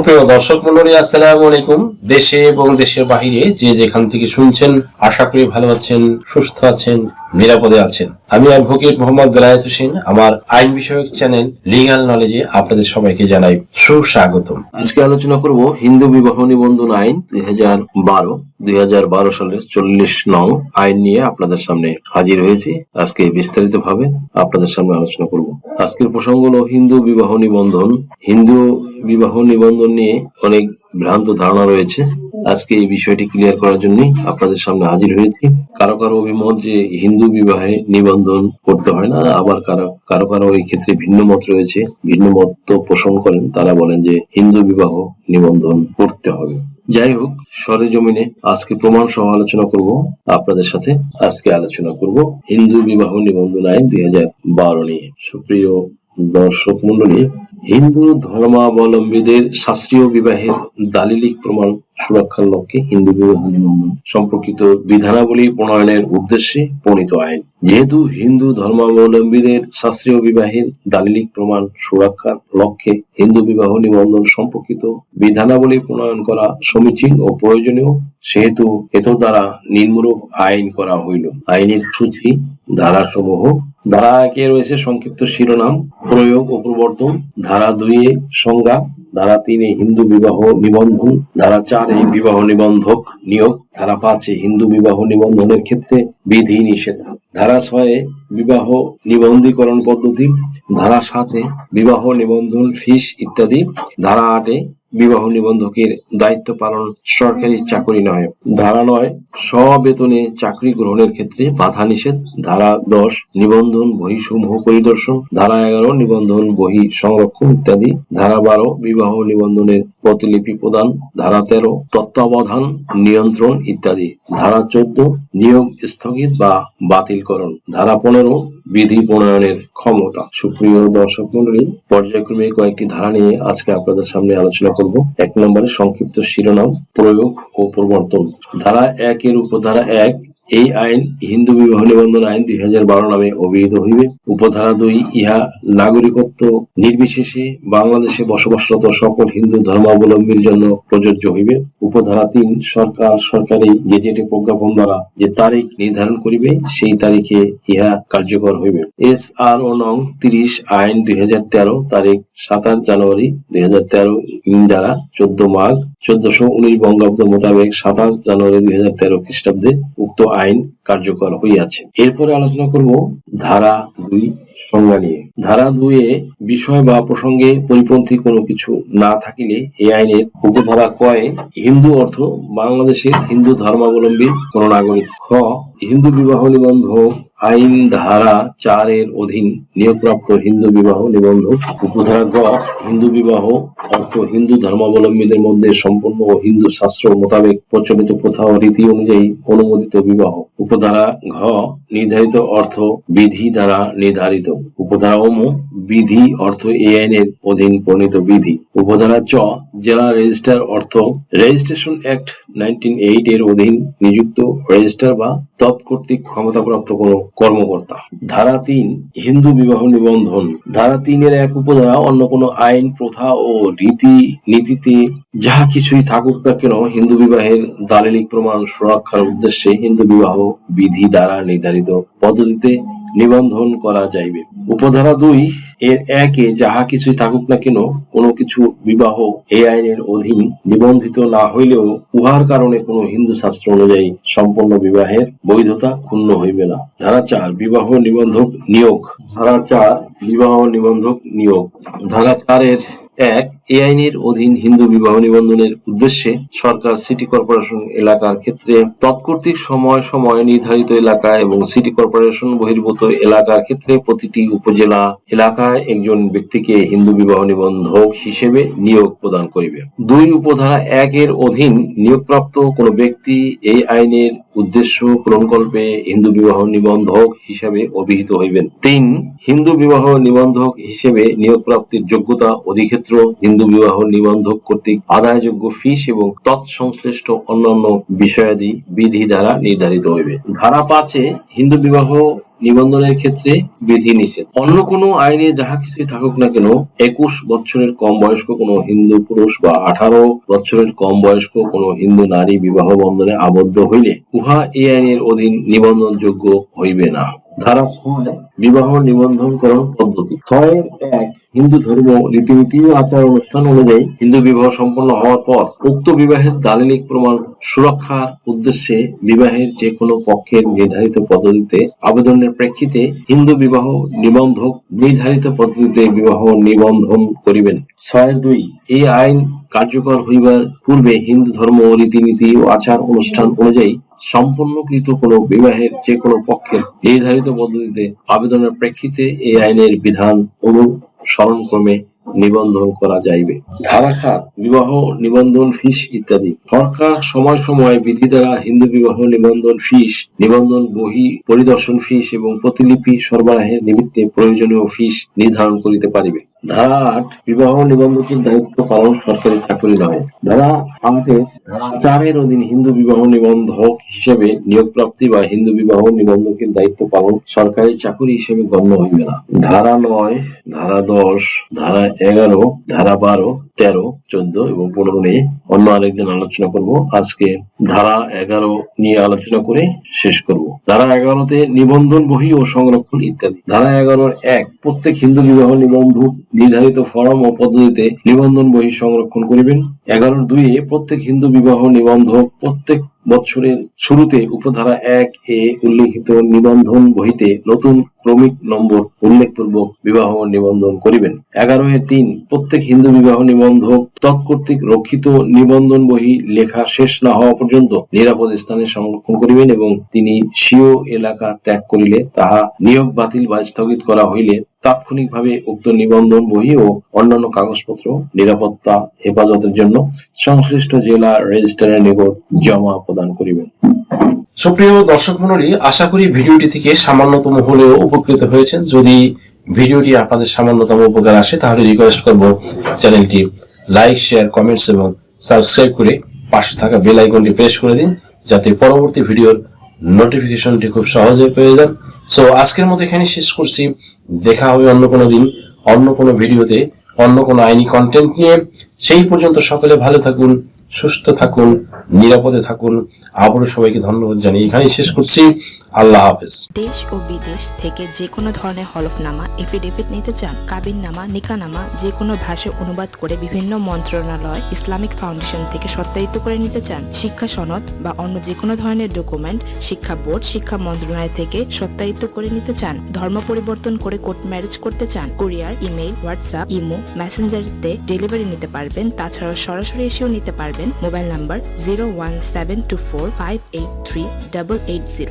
সুপ্রিয় দর্শক মন্ডলী আসসালামু আলাইকুম দেশে এবং দেশের বাহিরে যে যেখান থেকে শুনছেন আশা করি ভালো আছেন সুস্থ আছেন নিরাপদে আছেন আমি অ্যাডভোকেট মোহাম্মদ বেলায়েত হোসেন আমার আইন বিষয়ক চ্যানেল লিগাল নলেজে আপনাদের সবাইকে জানাই সুস্বাগতম আজকে আলোচনা করব হিন্দু বিবাহ নিবন্ধন আইন দুই হাজার বারো দুই হাজার বারো সালের চল্লিশ নং আইন নিয়ে আপনাদের সামনে হাজির হয়েছি আজকে বিস্তারিত ভাবে আপনাদের সামনে আলোচনা করব আজকের প্রসঙ্গ হলো হিন্দু বিবাহ নিবন্ধন হিন্দু বিবাহ নিবন্ধন নিয়ে অনেক ভ্রান্ত ধারণা রয়েছে আজকে এই বিষয়টি ক্লিয়ার করার জন্য আপনাদের সামনে হাজির হয়েছি কারো কারো অভিমত যে হিন্দু বিবাহে নিবন্ধন করতে হয় না আবার কারো কারো কারো এই ক্ষেত্রে ভিন্ন মত রয়েছে ভিন্ন মত পোষণ করেন তারা বলেন যে হিন্দু বিবাহ নিবন্ধন করতে হবে যাই হোক সরেজমিনে আজকে প্রমাণ সহ আলোচনা করব আপনাদের সাথে আজকে আলোচনা করব হিন্দু বিবাহ নিবন্ধন আইন দুই হাজার বারো নিয়ে সুপ্রিয় দর্শক মন্ডলী হিন্দু ধর্মাবলম্বীদের শাস্ত্রীয় বিবাহের দালিলিক প্রমাণ সুরক্ষার লক্ষ্যে হিন্দু বিবাহ নিবন্ধন সম্পর্কিত বিধানাবলী প্রণয়নের উদ্দেশ্যে প্রণীত আইন যেহেতু হিন্দু ধর্মাবলম্বীদের শাস্ত্রীয় বিবাহের দালিলিক প্রমাণ সুরক্ষার লক্ষ্যে হিন্দু বিবাহ নিবন্ধন সম্পর্কিত বিধানাবলী প্রণয়ন করা সমীচীন ও প্রয়োজনীয় সেহেতু এত দ্বারা নিম্নরূপ আইন করা হইল আইনের সূচি ধারাসমূহ ধারা একে রয়েছে সংক্ষিপ্ত শিরোনাম প্রয়োগ ও প্রবর্তন ধারা এ সংজ্ঞা ধারা তিনে হিন্দু বিবাহ নিবন্ধন ধারা চারে বিবাহ নিবন্ধক নিয়োগ ধারা পাঁচে হিন্দু বিবাহ নিবন্ধনের ক্ষেত্রে বিধি নিষেধ ধারা ছয়ে বিবাহ নিবন্ধীকরণ পদ্ধতি ধারা সাতে বিবাহ নিবন্ধন ফিস ইত্যাদি ধারা আটে বিবাহ নিবন্ধকের দায়িত্ব পালন সরকারি চাকরি নয় ধারা নয় সবেতনে চাকরি গ্রহণের ক্ষেত্রে বাধা নিষেধ ধারা দশ নিবন্ধন বহিসমূহ পরিদর্শন ধারা এগারো নিবন্ধন বহি সংরক্ষণ ইত্যাদি ধারা বারো বিবাহ নিবন্ধনের প্রতিলিপি প্রদান ধারা তেরো তত্ত্বাবধান নিয়ন্ত্রণ ইত্যাদি ধারা চোদ্দ নিয়োগ স্থগিত বা বাতিলকরণ ধারা পনেরো বিধি প্রণয়নের ক্ষমতা সুপ্রিয় দর্শক মন্ডলী পর্যায়ক্রমে কয়েকটি ধারা নিয়ে আজকে আপনাদের সামনে আলোচনা করব এক নম্বরে সংক্ষিপ্ত শিরোনাম প্রয়োগ ও প্রবর্তন ধারা এক এর উপধারা এক এই আইন হিন্দু বিবাহ নিবন্ধন আইন দুই হাজার বারো নামে অভিহিত হইবে উপধারা দুই ইহা নাগরিকত্ব নির্বিশেষে বাংলাদেশে বসবাসরত সকল হিন্দু ধর্মাবলম্বীর জন্য প্রযোজ্য হইবে উপধারা তিন সরকার সরকারি গেজেটে প্রজ্ঞাপন দ্বারা যে তারিখ নির্ধারণ করিবে সেই তারিখে ইহা কার্যকর হইবে এস আর ও নং তিরিশ আইন দুই হাজার তেরো তারিখ সাতাশ জানুয়ারি দুই হাজার তেরো ইন দ্বারা চোদ্দ মাঘ চোদ্দশো উনিশ বঙ্গাব্দ মোতাবেক সাতাশ জানুয়ারি দুই হাজার তেরো খ্রিস্টাব্দে উক্ত আইন কার্যকর হইয়াছে এরপরে আলোচনা করব ধারা দুই সংজ্ঞা নিয়ে ধারা দুয়ে বিষয় বা প্রসঙ্গে পরিপন্থী কোনো কিছু না থাকিলে এই আইনের উপধারা কয়ে হিন্দু অর্থ বাংলাদেশের হিন্দু ধর্মাবলম্বী কোন নাগরিক খ হিন্দু বিবাহ নিবন্ধক আইন ধারা চার এর অধীন নিয়োগপ্রাপ্ত হিন্দু বিবাহ নিবন্ধক উপধারা গ হিন্দু বিবাহ অর্থ হিন্দু ধর্মাবলম্বীদের মধ্যে সম্পূর্ণ ও হিন্দু শাস্ত্র মোতাবেক প্রচলিত প্রথা ও রীতি অনুযায়ী অনুমোদিত বিবাহ উপধারা ঘ নির্ধারিত অর্থ বিধি দ্বারা নির্ধারিত উপধারা অমু বিধি অর্থ এই আইনের অধীন প্রণীত বিধি উপধারা চ জেলা রেজিস্টার অর্থ রেজিস্ট্রেশন অ্যাক্ট নাইনটিন এইট এর অধীন নিযুক্ত রেজিস্টার বা তৎকর্তৃক ক্ষমতাপ্রাপ্ত কোনো কর্মকর্তা ধারা তিন হিন্দু বিবাহ নিবন্ধন ধারা তিনের এক উপধারা অন্য কোনো আইন প্রথা ও রীতি নীতিতে যাহা কিছুই থাকুক না কেন হিন্দু বিবাহের দালিলিক প্রমাণ সুরক্ষার উদ্দেশ্যে হিন্দু বিবাহ বিধি দ্বারা নির্ধারিত পদ্ধতিতে নিবন্ধন করা যাইবে উপধারা দুই এর একে যাহা কিছুই থাকুক না কেন কোনো কিছু বিবাহ এই আইনের অধীন নিবন্ধিত না হইলেও উহার কারণে কোনো হিন্দু শাস্ত্র অনুযায়ী সম্পন্ন বিবাহের বৈধতা ক্ষুণ্ণ হইবে না ধারা চার বিবাহ নিবন্ধক নিয়োগ ধারা চার বিবাহ নিবন্ধক নিয়োগ ধারা চারের এক এ আইনের অধীন হিন্দু বিবাহ নিবন্ধনের উদ্দেশ্যে সরকার সিটি কর্পোরেশন এলাকার ক্ষেত্রে তৎকর্তৃক সময় সময় নির্ধারিত এলাকা এবং সিটি কর্পোরেশন বহির্ভূত এলাকার ক্ষেত্রে প্রতিটি উপজেলা এলাকায় একজন ব্যক্তিকে হিন্দু বিবাহ নিবন্ধক হিসেবে নিয়োগ প্রদান করিবে দুই উপধারা এক এর অধীন নিয়োগপ্রাপ্ত কোন ব্যক্তি এই আইনের উদ্দেশ্য পূরণকল্পে হিন্দু বিবাহ নিবন্ধক হিসেবে অভিহিত হইবেন তিন হিন্দু বিবাহ নিবন্ধক হিসেবে নিয়োগপ্রাপ্তির যোগ্যতা অধিক্ষেত্র হিন্দু হিন্দু বিবাহ নিবন্ধক কর্তৃক আদায়যোগ্য ফিস এবং তৎসংশ্লিষ্ট অন্যান্য বিষয়াদি বিধি দ্বারা নির্ধারিত হইবে ধারা পাঁচে হিন্দু বিবাহ নিবন্ধনের ক্ষেত্রে বিধি নিষেধ অন্য কোনো আইনে যাহা কিছু থাকুক না কেন একুশ বছরের কম বয়স্ক কোনো হিন্দু পুরুষ বা আঠারো বছরের কম বয়স্ক কোনো হিন্দু নারী বিবাহ বন্ধনে আবদ্ধ হইলে উহা এই আইনের অধীন নিবন্ধনযোগ্য হইবে না ধারা ছয় বিবাহ নিবন্ধনকরণ পদ্ধতি ছয়ের এক হিন্দু ধর্ম রীতিনীতি আচার অনুষ্ঠান অনুযায়ী হিন্দু বিবাহ সম্পন্ন হওয়ার পর উক্ত বিবাহের দালিলিক প্রমাণ সুরক্ষার উদ্দেশ্যে বিবাহের যে কোনো পক্ষের নির্ধারিত পদ্ধতিতে আবেদনের প্রেক্ষিতে হিন্দু বিবাহ নিবন্ধক নির্ধারিত পদ্ধতিতে বিবাহ নিবন্ধন করিবেন ছয়ের দুই এই আইন কার্যকর হইবার পূর্বে হিন্দু ধর্ম রীতিনীতি ও আচার অনুষ্ঠান অনুযায়ী সম্পন্নকৃত কোনো বিবাহের যে কোনো পক্ষের নির্ধারিত পদ্ধতিতে আবেদনের প্রেক্ষিতে এই আইনের বিধান ক্রমে নিবন্ধন করা যাইবে ধারা সাত বিবাহ নিবন্ধন ফিস ইত্যাদি সরকার সময় সময় বিধি দ্বারা হিন্দু বিবাহ নিবন্ধন ফিস নিবন্ধন বহি পরিদর্শন ফিস এবং প্রতিলিপি সরবরাহের নিমিত্তে প্রয়োজনীয় ফিস নির্ধারণ করিতে পারিবে ধারা আট বিবাহ নিবন্ধকের দায়িত্ব পালন সরকারি চাকরি নয় ধারা আটের ধারা চারের অধীন হিন্দু বিবাহ নিবন্ধক হিসেবে নিয়োগপ্রাপ্তি বা হিন্দু বিবাহ নিবন্ধকের দায়িত্ব পালন সরকারি চাকরি হিসেবে গণ্য হইবে না ধারা নয় ধারা দশ ধারা এগারো ধারা বারো তেরো চোদ্দ এবং পনেরো নিয়ে অন্য আরেকদিন আলোচনা করব আজকে ধারা এগারো নিয়ে আলোচনা করে শেষ করব ধারা এগারোতে নিবন্ধন বহি ও সংরক্ষণ ইত্যাদি ধারা এগারোর এক প্রত্যেক হিন্দু বিবাহ নিবন্ধক নির্ধারিত ফরম ও পদ্ধতিতে নিবন্ধন বহি সংরক্ষণ করিবেন এগারো এ প্রত্যেক হিন্দু বিবাহ নিবন্ধক প্রত্যেক বৎসরের শুরুতে উপধারা এক এ উল্লিখিত নিবন্ধন বহিতে নতুন ক্রমিক নম্বর উল্লেখপূর্বক বিবাহ নিবন্ধন করিবেন এগারো এ তিন প্রত্যেক হিন্দু বিবাহ নিবন্ধক তৎকর্তৃক রক্ষিত নিবন্ধন বহি লেখা শেষ না হওয়া পর্যন্ত নিরাপদ স্থানে সংরক্ষণ করিবেন এবং তিনি স্বীয় এলাকা ত্যাগ করিলে তাহা নিয়োগ বাতিল বা স্থগিত করা হইলে তাৎক্ষণিকভাবে উক্ত নিবন্ধন বহি ও অন্যান্য কাগজপত্র নিরাপত্তা হেফাজতের জন্য সংশ্লিষ্ট জেলা রেজিস্ট্রারের নিকট জমা প্রদান করিবেন সুপ্রিয় দর্শক মন্ডলী আশা করি ভিডিওটি থেকে সামান্যতম হলেও উপকৃত হয়েছেন যদি ভিডিওটি আপনাদের সামান্যতম উপকার আসে তাহলে রিকোয়েস্ট করব চ্যানেলটি লাইক শেয়ার কমেন্টস এবং সাবস্ক্রাইব করে পাশে থাকা বেল আইকনটি প্রেস করে দিন যাতে পরবর্তী ভিডিওর নোটিফিকেশনটি খুব সহজে পেয়ে যান সো আজকের মতো এখানে শেষ করছি দেখা হবে অন্য কোনো দিন অন্য কোনো ভিডিওতে অন্য কোনো আইনি কন্টেন্ট নিয়ে সেই পর্যন্ত সকলে ভালো থাকুন সুস্থ থাকুন নিরাপদে থাকুন আবারও সবাইকে ধন্যবাদ জানিয়ে এখানেই শেষ করছি আল্লাহ হাফেজ দেশ ও বিদেশ থেকে যে কোনো ধরনের হলফনামা এফিডেভিট নিতে চান কাবিন নামা নিকানামা যে কোনো ভাষায় অনুবাদ করে বিভিন্ন মন্ত্রণালয় ইসলামিক ফাউন্ডেশন থেকে সত্যায়িত করে নিতে চান শিক্ষা সনদ বা অন্য যে কোনো ধরনের ডকুমেন্ট শিক্ষা বোর্ড শিক্ষা মন্ত্রণালয় থেকে সত্যায়িত করে নিতে চান ধর্ম পরিবর্তন করে কোর্ট ম্যারেজ করতে চান কোরিয়ার ইমেইল হোয়াটসঅ্যাপ ইমো মেসেঞ্জারিতে ডেলিভারি নিতে পারবেন তাছাড়াও সরাসরি এসেও নিতে পারবেন Mobile number 01724583880.